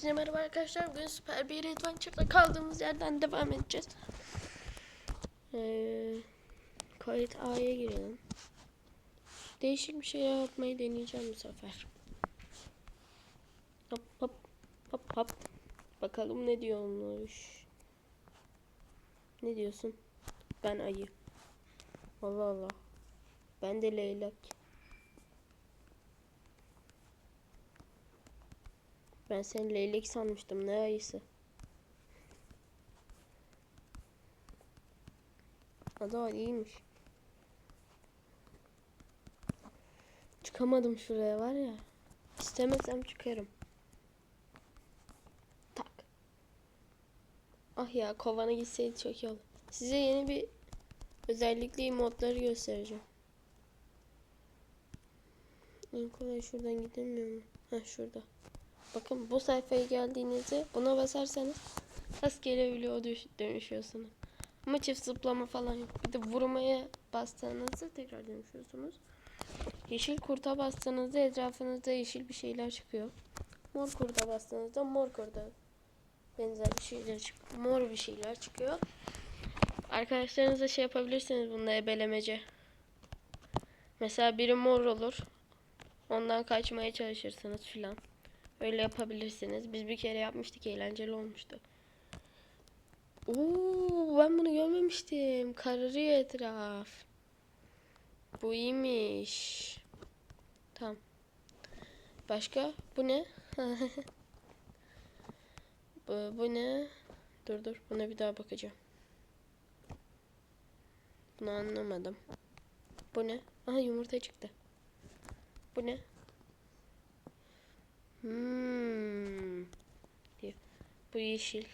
Hepinize merhaba arkadaşlar. Bugün Süper bir Adventure'da kaldığımız yerden devam edeceğiz. Ee, kayıt A'ya girelim. Değişik bir şey yapmayı deneyeceğim bu sefer. Hop hop hop hop. Bakalım ne diyormuş. Ne diyorsun? Ben ayı. Allah Allah. Ben de leylek. Ben seni leylek sanmıştım. Ne ayısı? Ada iyiymiş. Çıkamadım şuraya var ya. İstemesem çıkarım. Tak. Ah ya kovana gitseydi çok iyi olur. Size yeni bir özellikli modları göstereceğim. En kolay şuradan gidilmiyor mu? Heh şurada. Bakın bu sayfaya geldiğinizde buna basarsanız rastgele düş- dönüşüyorsunuz. Ama çift zıplama falan yok. Bir de vurmaya bastığınızda tekrar dönüşüyorsunuz. Yeşil kurta bastığınızda etrafınızda yeşil bir şeyler çıkıyor. Mor kurta bastığınızda mor kurta benzer bir şeyler çıkıyor. Mor bir şeyler çıkıyor. Arkadaşlarınızla şey yapabilirsiniz bunda ebelemece. Mesela biri mor olur. Ondan kaçmaya çalışırsınız filan. Öyle yapabilirsiniz. Biz bir kere yapmıştık. Eğlenceli olmuştu. Oo, ben bunu görmemiştim. Kararıyor etraf. Bu iyiymiş. Tamam. Başka? Bu ne? bu, bu ne? Dur dur. Buna bir daha bakacağım. Bunu anlamadım. Bu ne? Aha yumurta çıktı. Bu ne? Hmm. Diyor. Bu yeşil.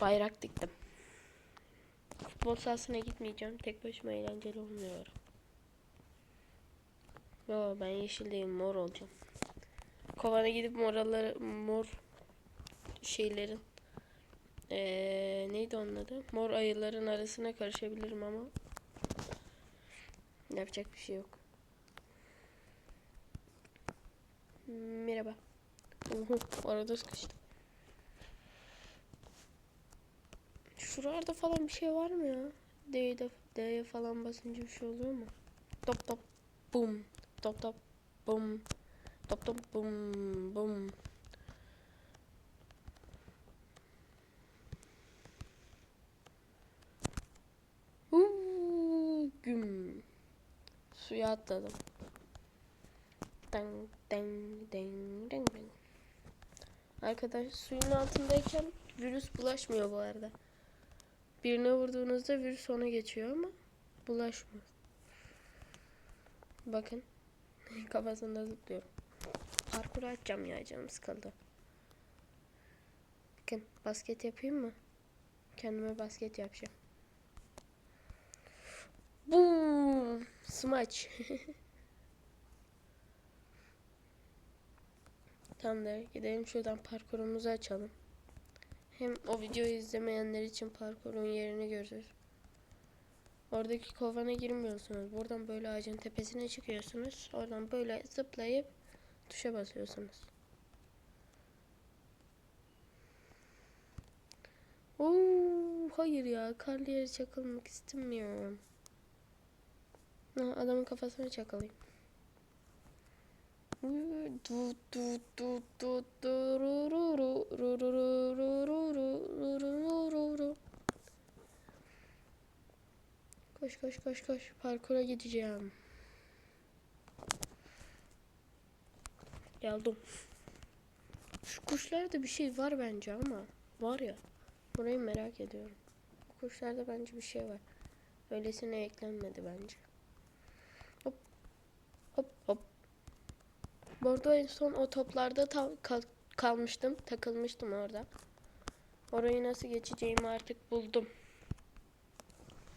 Bayrak diktim. Futbol sahasına gitmeyeceğim. Tek başıma eğlenceli olmuyor. Yo ben yeşil değilim mor olacağım. Kovana gidip moraları mor şeylerin ee, neydi onun adı? Mor ayıların arasına karışabilirim ama Yapacak bir şey yok. Merhaba. Uhu, arada sıkıştım. Şuralarda falan bir şey var mı ya? D'ye D'ye falan basınca bir şey oluyor mu? Top top bum. Top top bum. Top top bum bum. Uuu, güm. Suya atladım. Dang dang dang dang dang. Arkadaş suyun altındayken virüs bulaşmıyor bu arada. Birine vurduğunuzda virüs ona geçiyor ama bulaşmıyor. Bakın. Kafasında zıplıyorum. Parkur açacağım ya canım sıkıldı. Bakın basket yapayım mı? Kendime basket yapacağım. Boom! Smaç. Tamamdır. Gidelim şuradan parkurumuzu açalım. Hem o videoyu izlemeyenler için parkurun yerini görür. Oradaki kovana girmiyorsunuz. Buradan böyle ağacın tepesine çıkıyorsunuz. Oradan böyle zıplayıp tuşa basıyorsunuz. Oo, hayır ya. Karlı yere çakılmak istemiyorum. Adamın kafasını çakalayım. Koş koş koş koş parkura gideceğim. Geldim. Şu kuşlarda bir şey var bence ama var ya. Burayı merak ediyorum. Kuşlarda bence bir şey var. Öylesine eklenmedi bence. Hop. Hop arada en son o toplarda ta- kal- kalmıştım. Takılmıştım orada. Orayı nasıl geçeceğimi artık buldum.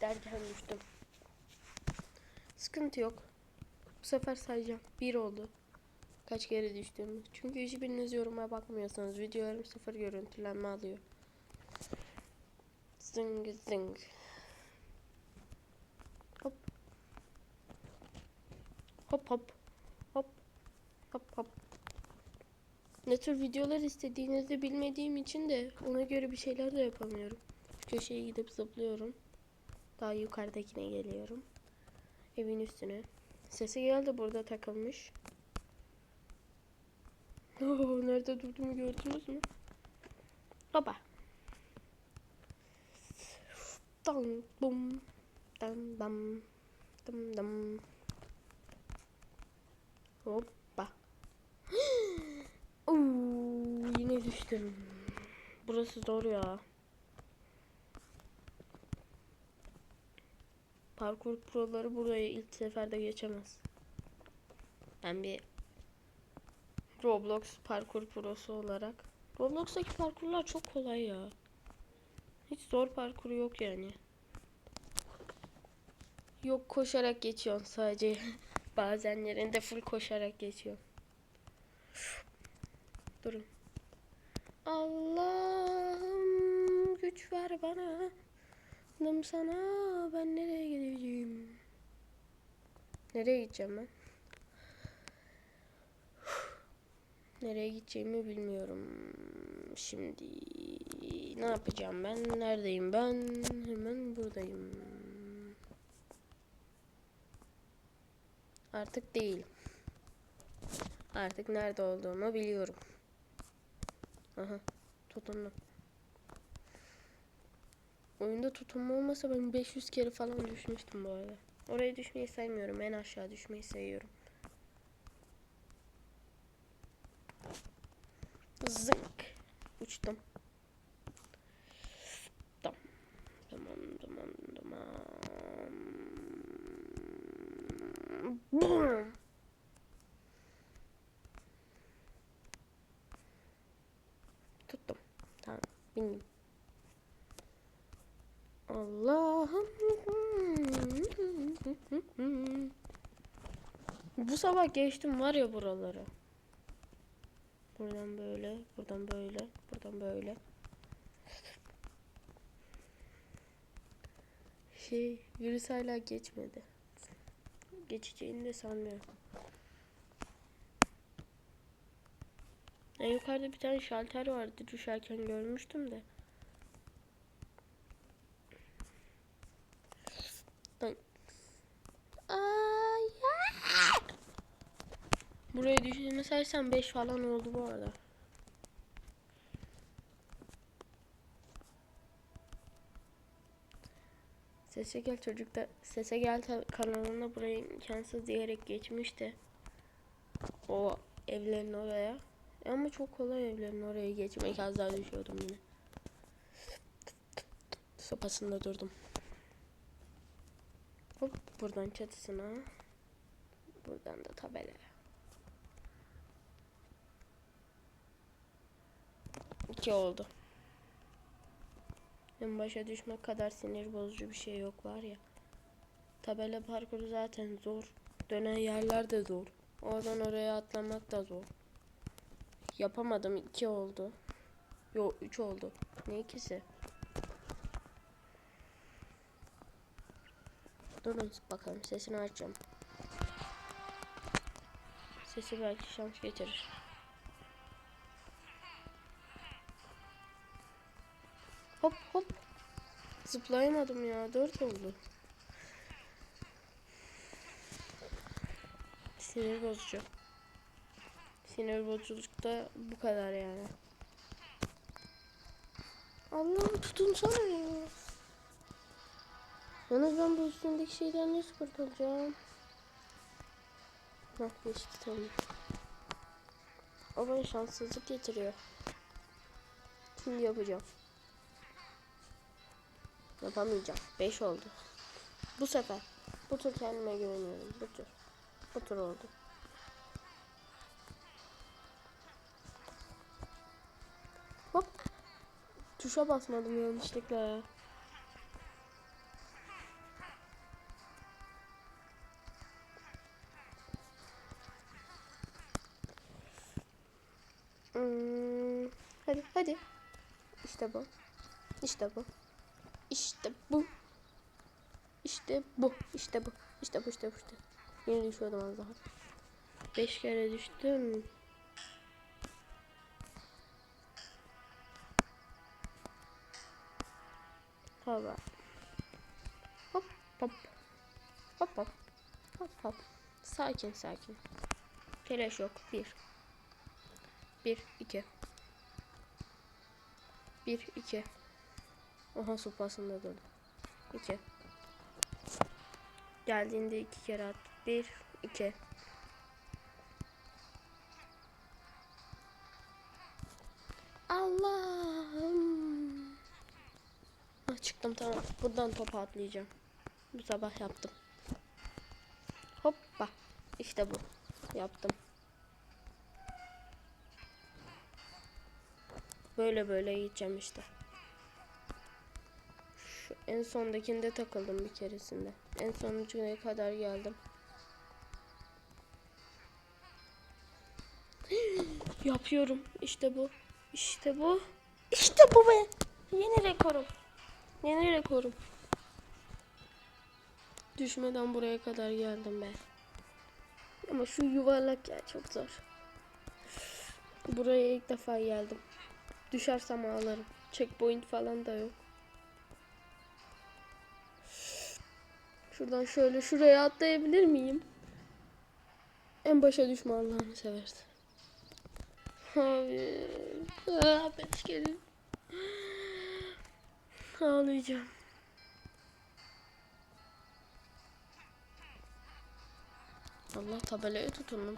Derken düştüm. Sıkıntı yok. Bu sefer sayacağım. Bir oldu. Kaç kere düştüğümü. Çünkü hiçbiriniz yoruma bakmıyorsanız videolarım sıfır görüntülenme alıyor. Zıng zıng. Hop. Hop hop. Hop. Hop. Ne tür videolar istediğinizi bilmediğim için de ona göre bir şeyler de yapamıyorum. Köşeye gidip zıplıyorum. Daha yukarıdakine geliyorum. Evin üstüne. Sesi geldi burada takılmış. Oo, nerede durduğumu gördünüz mü? Baba. Dam bum. Dam dam. Dam dam. Hoppa. Oo, yine düştüm. Burası zor ya. Parkur proları burayı ilk seferde geçemez. Ben bir Roblox parkur prosu olarak. Roblox'taki parkurlar çok kolay ya. Hiç zor parkuru yok yani. Yok koşarak geçiyorsun sadece. Bazenlerinde full koşarak geçiyor. Durun. Allah'ım güç ver bana. Dım sana ben nereye gideceğim? Nereye gideceğim ben? Nereye gideceğimi bilmiyorum. Şimdi ne yapacağım ben? Neredeyim ben? Hemen buradayım. Artık değil. Artık nerede olduğumu biliyorum. Aha, tutundum. Oyunda tutunma olmasa ben 500 kere falan düşmüştüm bu arada. Oraya düşmeyi saymıyorum. En aşağı düşmeyi sayıyorum. Zık. Uçtum. Tamam. Tamam, tamam, tamam. Bum. Tuttum. Tamam. Bindim. Allah'ım. Bu sabah geçtim var ya buraları. Buradan böyle, buradan böyle, buradan böyle. Şey, virüs hala geçmedi. Geçeceğini de sanmıyorum. En yukarıda bir tane şalter vardı. Düşerken görmüştüm de. Ay. Ay. Buraya düştüğümü saysam 5 falan oldu bu arada. Sese gel çocukta Sese gel kanalına burayı imkansız diyerek geçmişti. O evlerin oraya. Ama çok kolay evlerin oraya geçmek az daha düşüyordum yine. Sopasında durdum. Hop buradan çatısına. Buradan da tabela. İki oldu. En başa düşmek kadar sinir bozucu bir şey yok var ya. Tabela parkuru zaten zor. Dönen yerler de zor. Oradan oraya atlamak da zor. Yapamadım. iki oldu. Yo üç oldu. Ne ikisi? Durun bakalım sesini açacağım. Sesi belki şans getirir. Zıplayamadım ya. Dört oldu. Sinir bozucu. Sinir bozuculukta bu kadar yani. Allah'ım tutunsana ya. Yalnız ben bu üstündeki şeyden nasıl kurtulacağım? Hah geçti tamam. O bana şanssızlık getiriyor. Şimdi yapacağım. Yapamayacağım. 5 oldu. Bu sefer. Bu tur kendime güveniyorum. Bu tur. Bu tur oldu. Hop. Tuşa basmadım yanlışlıkla ya. Hmm, hadi hadi. İşte bu. İşte bu. İşte bu. İşte bu. İşte bu. İşte bu. İşte bu. İşte. Yine düşüyordum az daha. Beş kere düştüm. Hava. Hop hop. Hop hop. Hop hop. Sakin sakin. Telaş yok. Bir. Bir, iki. Bir, iki. Oha sopasında dolu. İki. Geldiğinde iki kere at. Bir, iki. Allah'ım. Ah, çıktım tamam. Buradan topa atlayacağım. Bu sabah yaptım. Hoppa. İşte bu. Yaptım. Böyle böyle gideceğim işte. En sondakinde takıldım bir keresinde. En sonuncuya kadar geldim. Yapıyorum. İşte bu. İşte bu. İşte bu be. Yeni rekorum. Yeni rekorum. Düşmeden buraya kadar geldim be. Ama şu yuvarlak ya çok zor. Buraya ilk defa geldim. Düşersem ağlarım. Checkpoint falan da yok. Şuradan şöyle şuraya atlayabilir miyim? En başa düşme Allah'ını seversen. Abi. Aa, beş kere. Ağlayacağım. Allah tabelaya tutundum.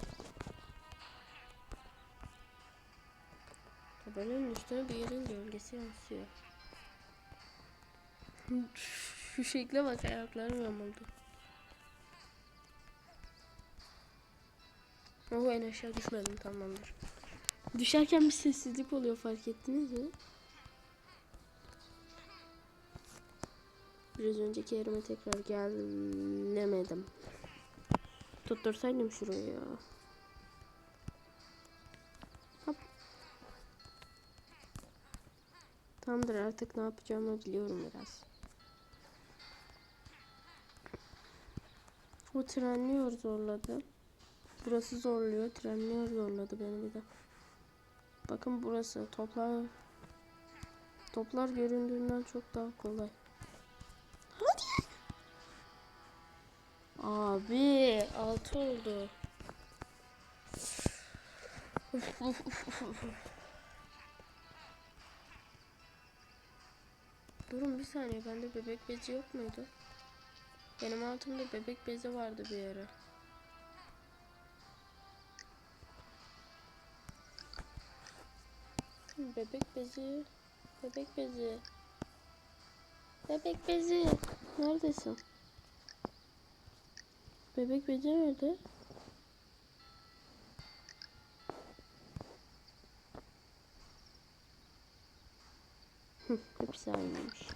Tabelanın üstüne bir yerin gölgesi yansıyor. Şu şekle bak ayaklarım yamuldu. Oh en aşağı düşmedim tamamdır. Düşerken bir sessizlik oluyor fark ettiniz mi? Biraz önceki yerime tekrar gelemedim. Tuttursaydım şurayı ya. Hop. Tamamdır artık ne yapacağımı biliyorum biraz. Bu trenliyor zorladı. Burası zorluyor. Trenliyor zorladı beni bir de. Bakın burası toplar toplar göründüğünden çok daha kolay. Hadi. Abi altı oldu. Durun bir saniye bende bebek bezi yok muydu? Benim altımda bebek bezi vardı bir ara. Bebek bezi. Bebek bezi. Bebek bezi. Neredesin? Bebek bezi nerede? Hepsi aynıymış.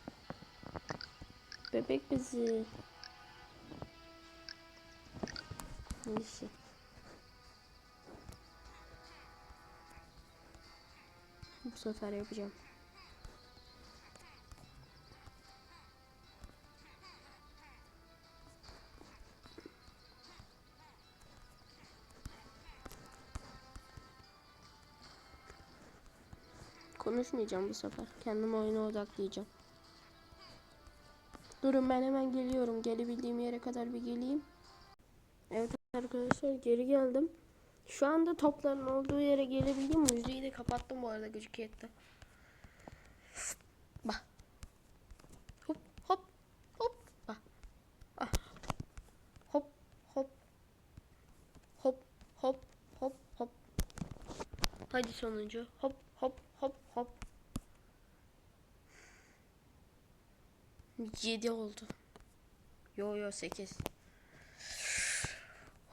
Bebek bezi. Neyse. Bu sefer yapacağım. Konuşmayacağım bu sefer. Kendim oyuna odaklayacağım. Durun ben hemen geliyorum. Gelebildiğim yere kadar bir geleyim. Evet arkadaşlar geri geldim. Şu anda topların olduğu yere gelebildim. Müziği de kapattım bu arada gıcık etti. Bak. Hop hop hop. Bak. Ah. Hop hop. Hop hop hop hop. Hadi sonuncu. Hop hop hop hop. 7 oldu. Yo yo 8.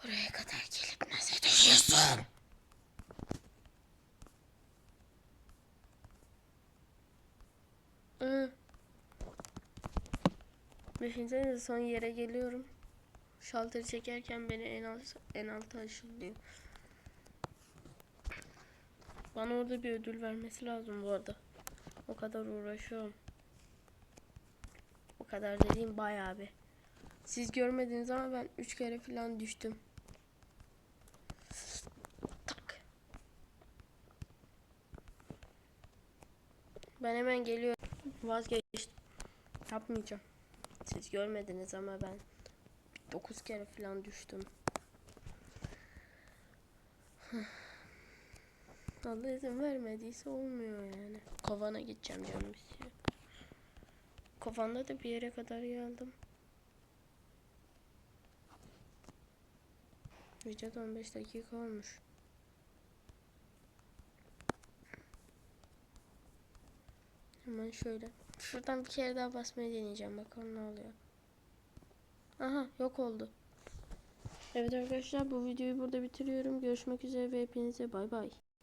Oraya kadar gelip nasıl düşüyorsun? Hı. Düşünsenize son yere geliyorum. Şalteri çekerken beni en alt en alta aşılıyor. Bana orada bir ödül vermesi lazım bu arada. O kadar uğraşıyorum. O kadar dediğim bayağı bir. Siz görmediniz ama ben üç kere falan düştüm. Ben hemen geliyorum. Vazgeçtim. Yapmayacağım. Siz görmediniz ama ben 9 kere falan düştüm. Allah izin vermediyse olmuyor yani. Kovana gideceğim canım istiyor. Kovanda da bir yere kadar geldim. Videoda 15 dakika olmuş. Hemen şöyle. Şuradan bir kere daha basmayı deneyeceğim. Bakalım ne oluyor. Aha yok oldu. Evet arkadaşlar bu videoyu burada bitiriyorum. Görüşmek üzere ve hepinize bay bay.